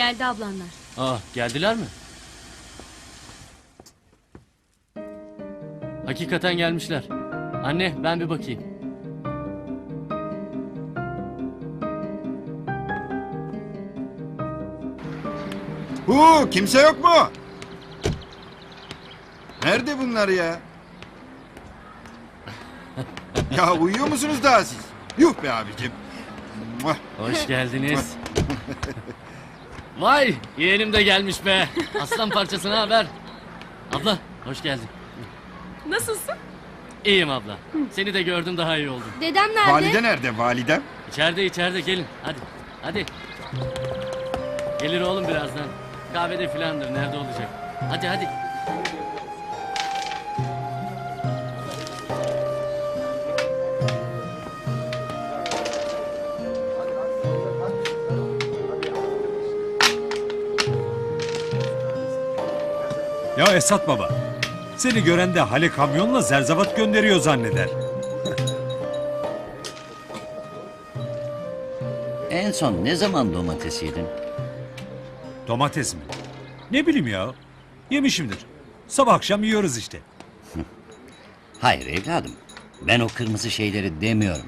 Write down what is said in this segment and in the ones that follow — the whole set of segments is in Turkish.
Geldi ablanlar. Aa geldiler mi? Hakikaten gelmişler. Anne ben bir bakayım. Hu kimse yok mu? Nerede bunlar ya? ya uyuyor musunuz daha siz? Yuh be abicim. Muah. Hoş geldiniz. Vay yeğenim de gelmiş be. Aslan parçasına haber. Abla hoş geldin. Nasılsın? İyiyim abla. Seni de gördüm daha iyi oldum. Dedem nerede? Valide nerede validem? İçeride içeride gelin hadi. Hadi. Gelir oğlum birazdan. Kahvede filandır nerede olacak. Hadi hadi. Ya Esat baba. Seni gören de hale kamyonla zerzavat gönderiyor zanneder. En son ne zaman domates yedin? Domates mi? Ne bileyim ya. Yemişimdir. Sabah akşam yiyoruz işte. Hayır evladım. Ben o kırmızı şeyleri demiyorum.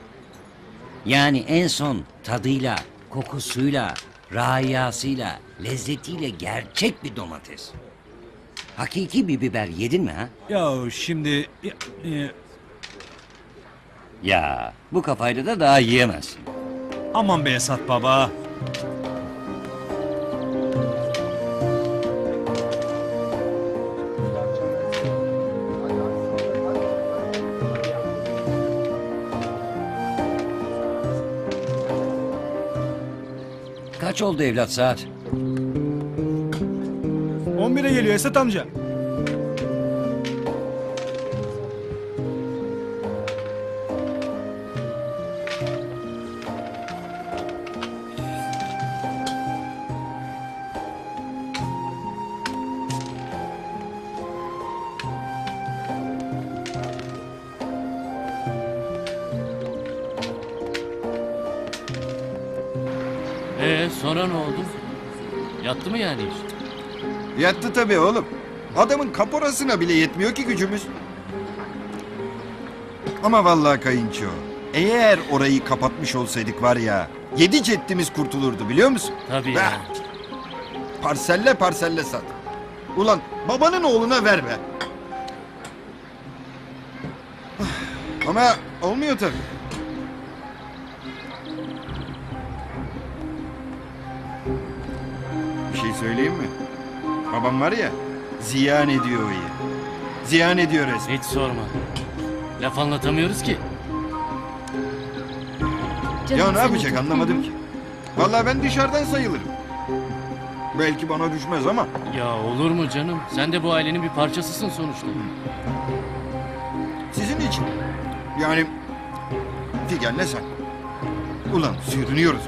Yani en son tadıyla, kokusuyla, rayasıyla, lezzetiyle gerçek bir domates. Hakiki bir biber yedin mi ha? Ya şimdi... ya, e, Ya bu kafayla da daha yiyemezsin. aman be Esat baba. Kaç oldu evlat saat? 11'e geliyor Esat amca. Yattı tabii oğlum. Adamın kaporasına bile yetmiyor ki gücümüz. Ama vallahi kayınço. Eğer orayı kapatmış olsaydık var ya. Yedi ceddimiz kurtulurdu biliyor musun? Tabii ya. Parselle parselle sat. Ulan babanın oğluna ver be. Ama olmuyor tabii. Bir şey söyleyeyim mi? Babam var ya ziyan ediyor o yeri. Ziyan ediyor resmen. Hiç sorma. Laf anlatamıyoruz ki. Canım Ya ne yapacak anlamadım ki. Vallahi ben dışarıdan sayılırım. Belki bana düşmez ama Ya olur mu canım? Sen de bu ailenin bir parçasısın sonuçta. sizin için. Yani Figen'le sen. Ulan sürünüyoruz.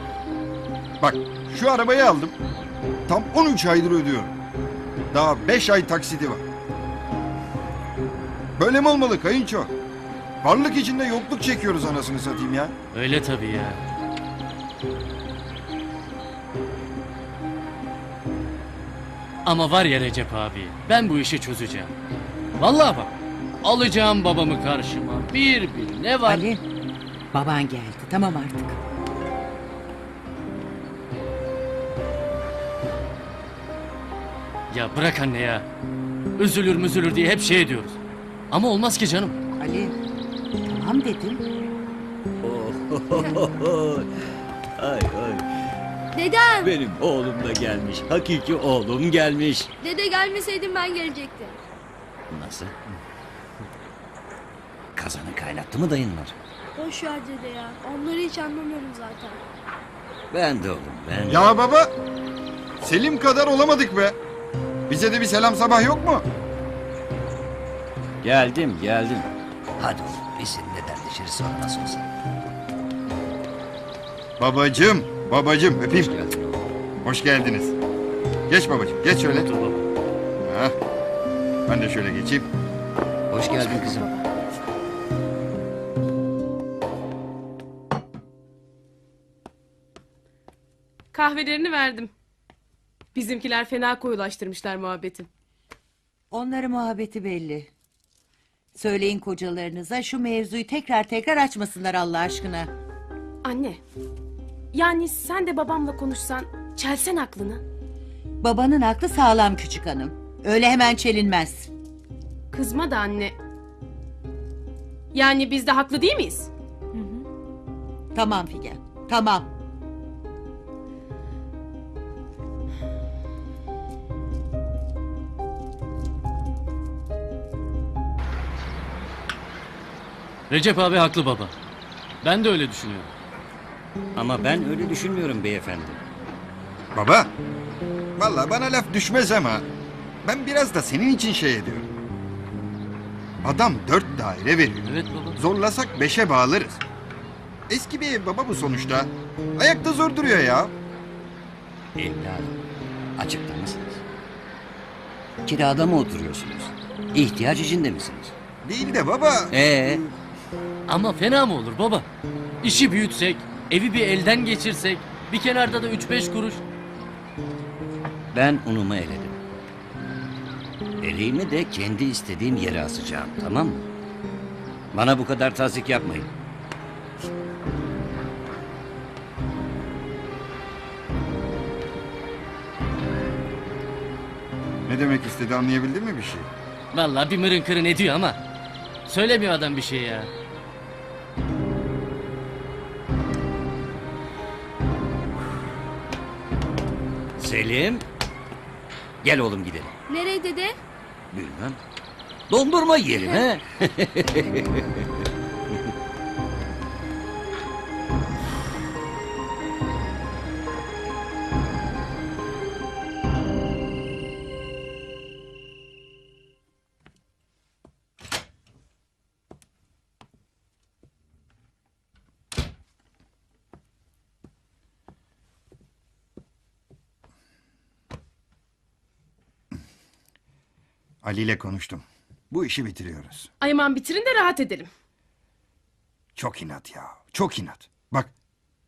Bak şu arabayı aldım. Tam 13 aydır ödüyorum. Daha 5 ay taksidi var. Böyle mi olmalı kayınço? Varlık içinde yokluk çekiyoruz anasını satayım ya. Öyle tabii ya. Ama var ya Recep abi, ben bu işi çözeceğim. Vallahi bak, alacağım babamı karşıma. Bir bir ne var? Ali, baban geldi. Tamam artık. Ya bırak anne ya. Üzülür müzülür diye hep şey ediyoruz. Ama olmaz ki canım. Ali, tamam dedim. Ay ay Dedem, benim oğlum da gelmiş. Hakiki oğlum gelmiş. dede gelmeseydin ben gelecektim. Nasıl? Kazanı kaynattı mı dayınlar? Boş ver dede ya. Onları hiç anlamıyorum zaten. Ben de oğlum ben de. Ya baba Selim kadar olamadık be. Bize de bir selam sabah yok mu? Geldim geldim. Hadi oğlum biz seninle dertleşiriz sonra nasıl olsa. Babacım, babacım öpeyim. Hoş geldin. Hoş geldiniz. Geç babacım, geç şöyle. Dur baba. Ha. Ben de şöyle geçeyim. Hoş geldin kızım. Kahvelerini verdim. Bizimkiler fena koyulaştırmışlar muhabbeti. Onların muhabbeti belli. Söyleyin kocalarınıza şu mevzuyu tekrar tekrar açmasınlar Allah aşkına. Anne. Yani sen de babamla konuşsan, çelsen aklını. Babanın aklı sağlam küçük hanım. Öyle hemen çelinmez. Kızma da anne. Yani biz de haklı değil miyiz? Tamam Figen, tamam. Recep abi haklı baba. Ben de öyle düşünüyorum. Ama ben öyle düşünmüyorum beyefendi. Baba. Vallahi bana laf düşmez ama ben biraz da senin için şey ediyorum. Adam dört daire veriyor. Evet baba. Zorlasak beşe bağlarız. Eski bir ev baba bu sonuçta. Ayakta zor duruyor ya. Evladım, açıkta mısınız? Kirada mı oturuyorsunuz? İhtiyaç içinde misiniz? Değil de baba. Ee, Ama fena mı olur baba? İşi büyütsek, evi bir elden geçirsek, bir kenarda da 3-5 kuruş. ben unumu eledim. Eleğimi de kendi istediğim yere asacağım, tamam mı? Bana bu kadar tazik yapmayın. Ne demek istedi anlayabildin mi bir şey? Vallahi bir mırın kırın ediyor ama. Söylemiyor adam bir şey ya. Selim, gel oğlum gidelim. Nereye dede? Bilmem. Dondurma yiyelim he. Ali ile konuştum. Bu işi bitiriyoruz. Ay aman bitirin de rahat edelim. Çok inat ya. Çok inat. Bak.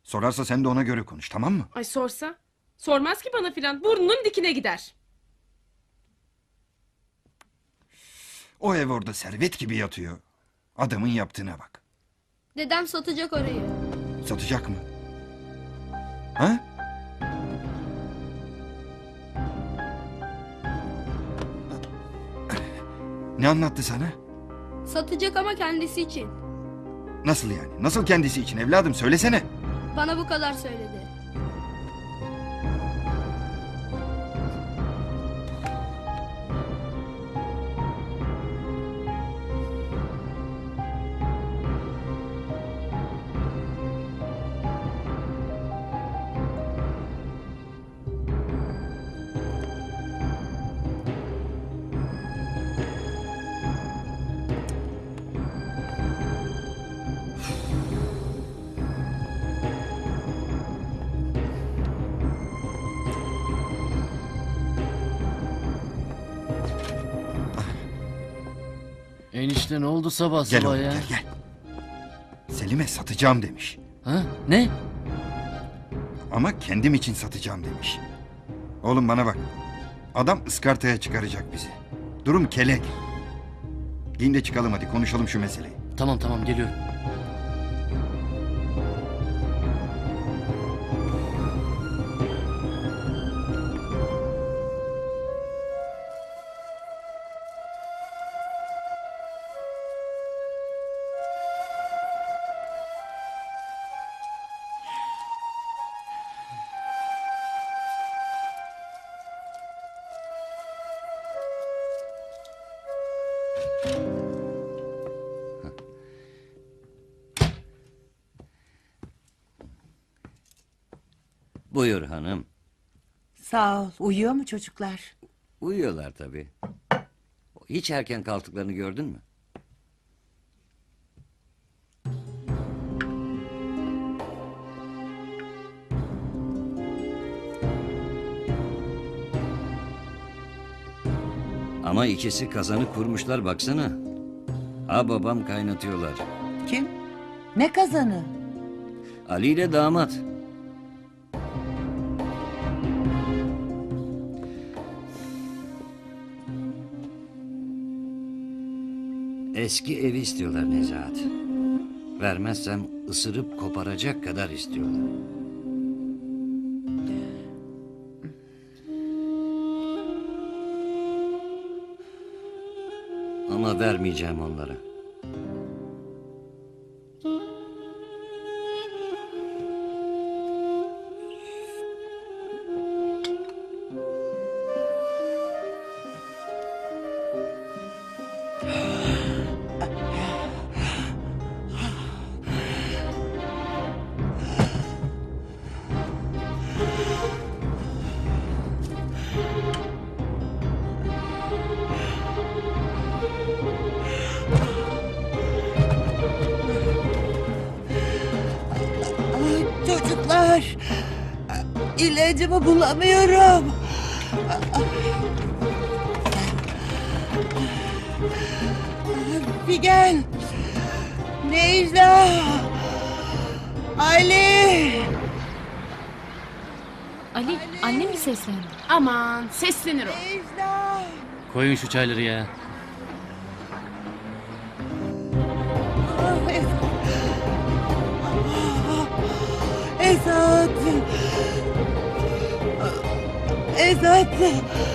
Sorarsa sen de ona göre konuş tamam mı? Ay sorsa? Sormaz ki bana filan. Burnunun dikine gider. O ev orada servet gibi yatıyor. Adamın yaptığına bak. Dedem satacak orayı. Satacak mı? Ha? Ne anlattı sana? Satacak ama kendisi için. Nasıl yani? Nasıl kendisi için evladım söylesene. Bana bu kadar söyledi. Enişte ne oldu sabah Gel sabah oğlum ya? gel gel. Selim'e satacağım demiş. Ha? Ne? Ama kendim için satacağım demiş. Oğlum bana bak. Adam ıskartaya çıkaracak bizi. Durum kelek. Giyin de çıkalım hadi konuşalım şu meseleyi. Tamam tamam geliyorum. Buyur hanım. Sağ ol. Uyuyor mu çocuklar? Uyuyorlar tabii. Hiç erken kalktıklarını gördün mü? Ama ikisi kazanı kurmuşlar baksana. Ha babam kaynatıyorlar. Kim? Ne kazanı? Ali ile damat. Eski evi istiyorlar Nezahat. Vermezsem ısırıp koparacak kadar istiyorlar. Ama vermeyeceğim onlara. İlacımı bulamıyorum. Figen. Necla. Ali. Ali, anne mi seslendi? Aman seslenir o. Necla. Koyun şu çayları ya. Esat. Çocuklar.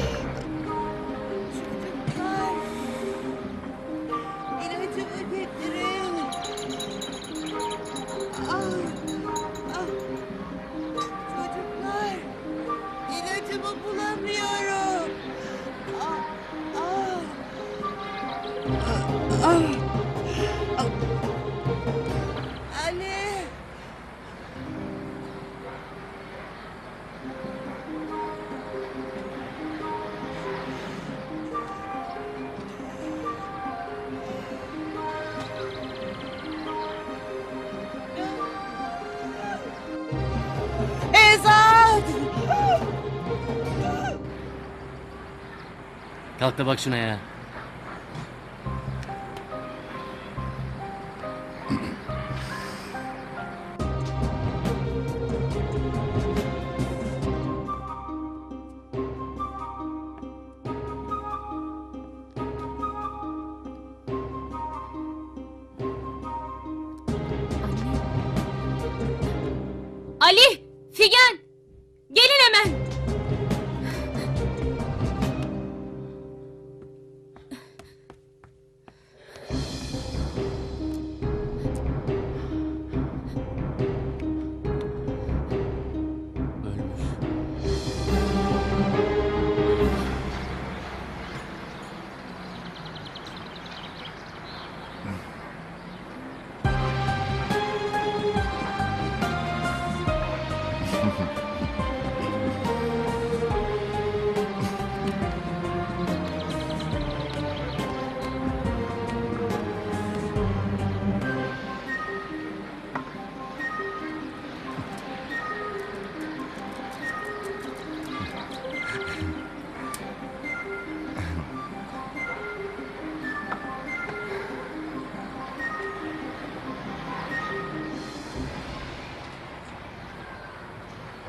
Kalk da bak şuna ya.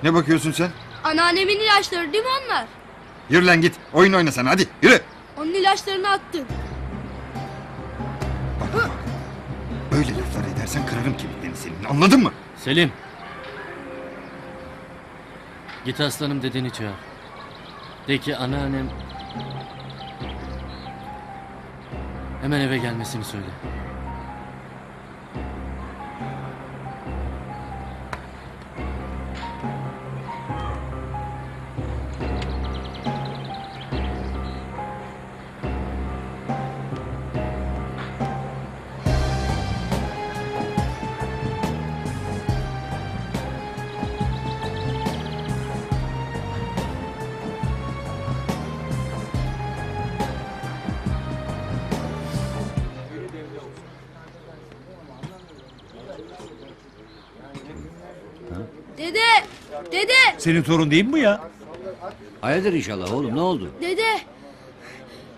Ne bakıyorsun sen? Anneannemin ilaçları değil mi onlar? Yürü lan git. Oyun oyna sen hadi yürü. Onun ilaçlarını attım. Bak bak. Böyle laflar edersen kırarım kemiklerini senin anladın mı? Selim. Git aslanım dedeni çağır. De ki anneannem... Hemen eve gelmesini söyle. Senin torun değil mi bu ya? Hayırdır inşallah oğlum ne oldu? Dede!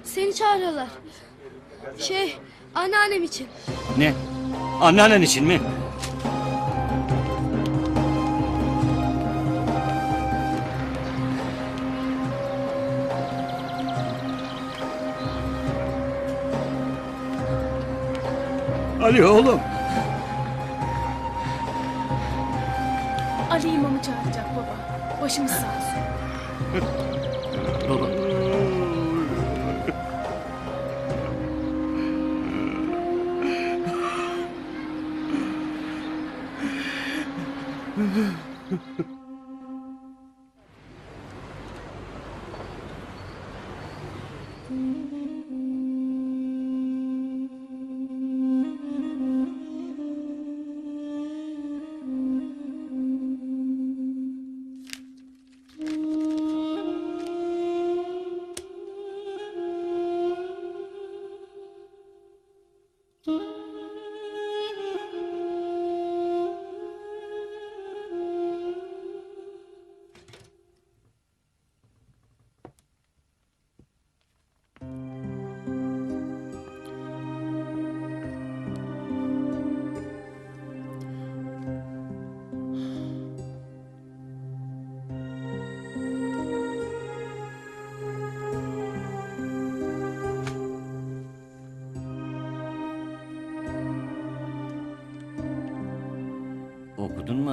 Seni çağırıyorlar. Şey, anneannem için. Ne? Anneannen için mi? Ali oğlum. Başımız sağ olsun.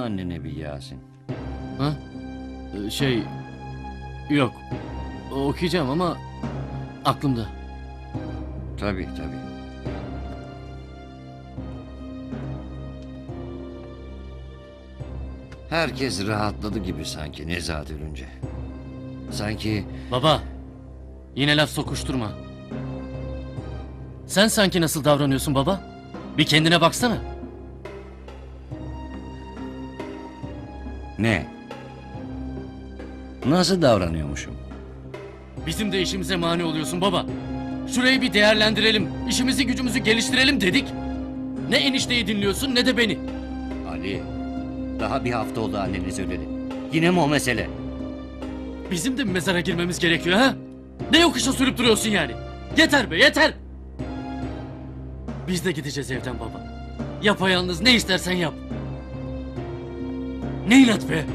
annene bir Yasin? Ha? Ee, Şey... Yok. Okuyacağım ama... Aklımda. Tabii tabii. Herkes rahatladı gibi sanki Nezahat ölünce. Sanki Baba. Yine laf sokuşturma. Sen sanki nasıl davranıyorsun baba? Bir kendine baksana. Ne? Nasıl davranıyormuşum? Bizim de işimize mani oluyorsun baba. Şurayı bir değerlendirelim. işimizi gücümüzü geliştirelim dedik. Ne enişteyi dinliyorsun ne de beni. Ali, daha bir hafta oldu anneni söyledi. Yine mi o mesele? Bizim de mi mezara girmemiz gerekiyor ha? Ne yokuşa sürüp duruyorsun yani? Yeter be yeter. Biz de gideceğiz evden baba. Yapayalnız ne istersen yap. Ne inat be?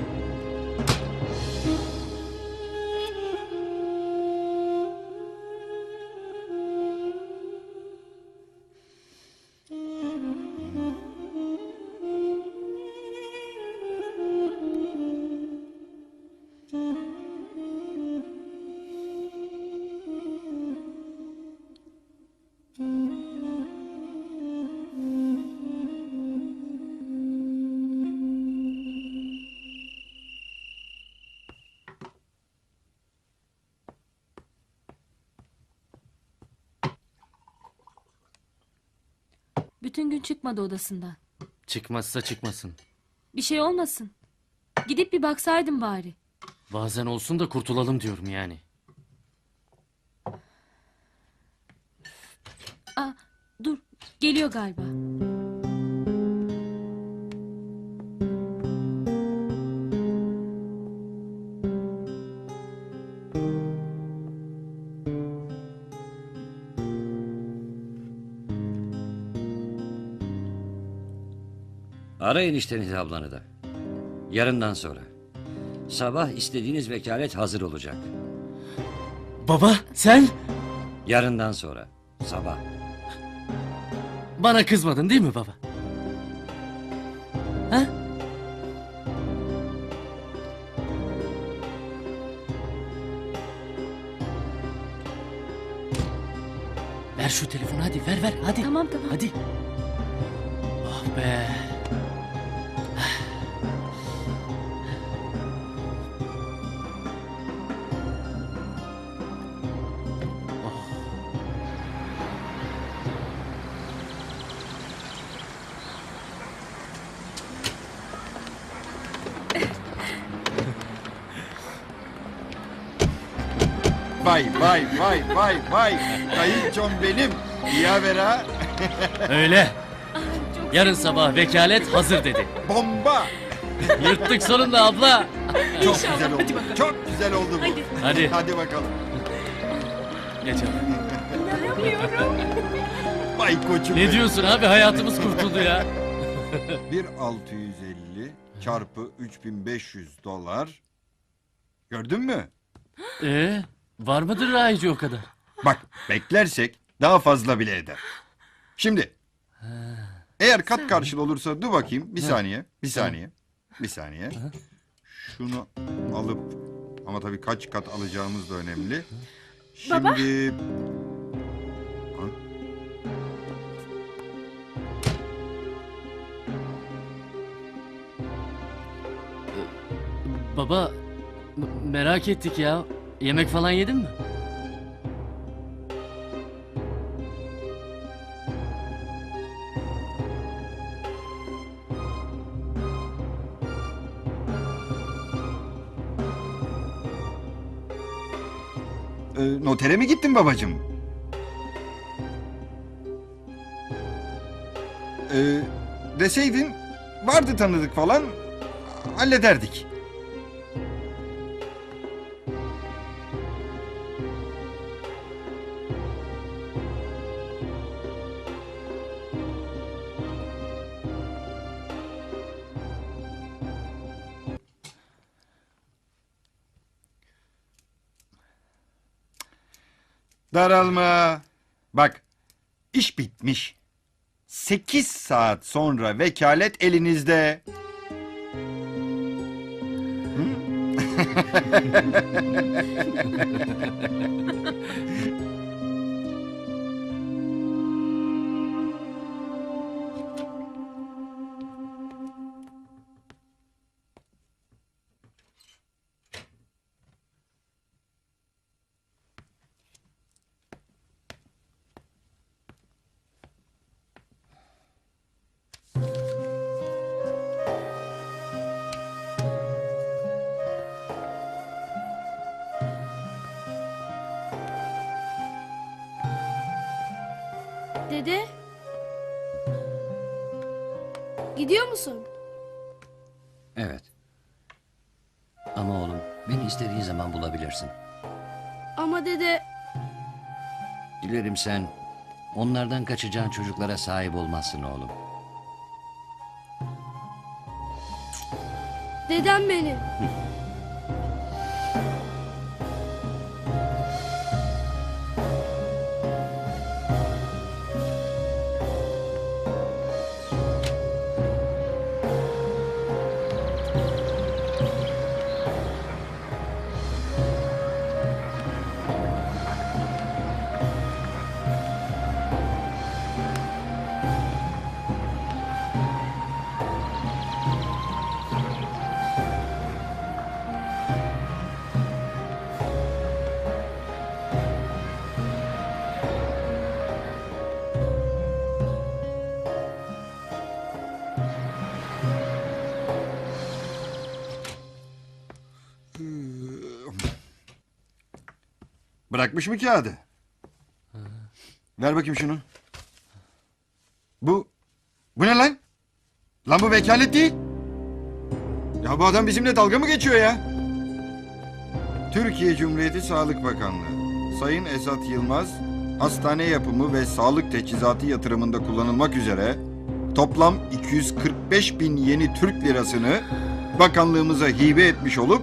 Bütün gün çıkmadı odasından. Çıkmazsa çıkmasın. Bir şey olmasın. Gidip bir baksaydın bari. Bazen olsun da kurtulalım diyorum yani. Aa, dur. Geliyor galiba. Ara enişteniz ablanı da. Yarından sonra. Sabah istediğiniz vekalet hazır olacak. Baba sen Yarından sonra. Sabah. bana kızmadın değil mi baba? Ha? Ver şu telefonu hadi ver ver hadi. Tamam tamam. Hadi. Ah be. Vay vay vay vay. Kayınçom benim. İyi haber ha. Öyle. Yarın sabah vekalet hazır dedi. Bomba. Yırttık sonunda abla. Çok güzel oldu. Çok güzel oldu bu. Hadi Hadi bakalım. geç abi. Vay koçum Ne benim. diyorsun abi hayatımız kurtuldu ya. 1650 çarpı 3500 dolar. Gördün mü? Ee, var mıdır rayici o kadar? Bak beklersek daha fazla bile eder. Şimdi Eğer kat karşılığı olursa dur bakayım. Bir saniye. Bir saniye. Bir saniye. Şunu alıp ama tabii kaç kat alacağımız da önemli. Şimdi Baba? Ha? Baba m- merak ettik ya. Yemek falan yedin mi? Ee, notere mi gittin babacığım? Ee, deseydin vardı tanıdık falan hallederdik. Daralma. Bak iş bitmiş. Sekiz saat sonra vekalet elinizde. Hı? Gidiyor musun? Evet. Ama oğlum beni istediğin zaman bulabilirsin. Ama dede Dilerim sen onlardan kaçacağın çocuklara sahip olmazsın oğlum. dedem benim. Bırakmış mı kağıdı? Ver bakayım şunu. Bu, bu ne lan? Lan bu vekalet değil. Ya bu adam bizimle dalga mı geçiyor ya? Türkiye Cumhuriyeti Sağlık Bakanlığı. Sayın Esat Yılmaz, hastane yapımı ve sağlık teçhizatı yatırımında kullanılmak üzere toplam 245 bin yeni Türk lirasını bakanlığımıza hibe etmiş olup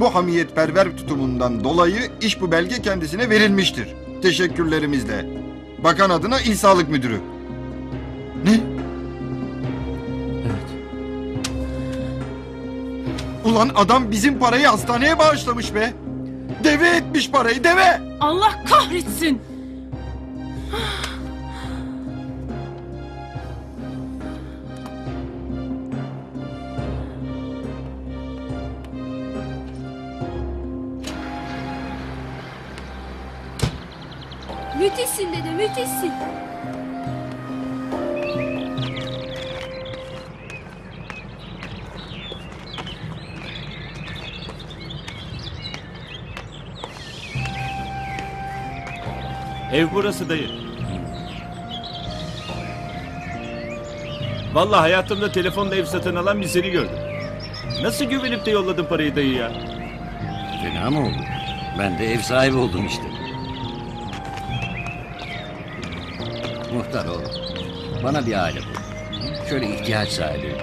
bu hamiyetperver tutumundan dolayı iş bu belge kendisine verilmiştir. Teşekkürlerimizle. Bakan adına İl Sağlık Müdürü. Ne? Evet. Ulan adam bizim parayı hastaneye bağışlamış be. Deve etmiş parayı deve. Allah kahretsin. Müthişsin dede müthişsin. Ev burası dayı. Vallahi hayatımda telefonla ev satın alan bir seni gördüm. Nasıl güvenip de yolladın parayı dayı ya? Fena mı oldu? Ben de ev sahibi oldum işte. Muhtar oğlum. Bana bir aile. Şöyle ihtiyaç sahibi.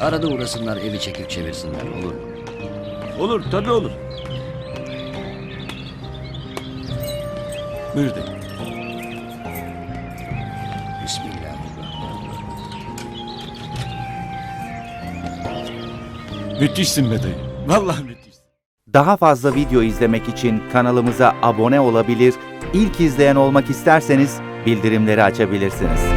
Arada uğrasınlar evi çekip çevirsinler olur mu? Olur tabii olur. Buyur de. Bismillahirrahmanirrahim. Müthişsin be dayı. Vallahi müthişsin. Daha fazla video izlemek için kanalımıza abone olabilir, ilk izleyen olmak isterseniz bildirimleri açabilirsiniz.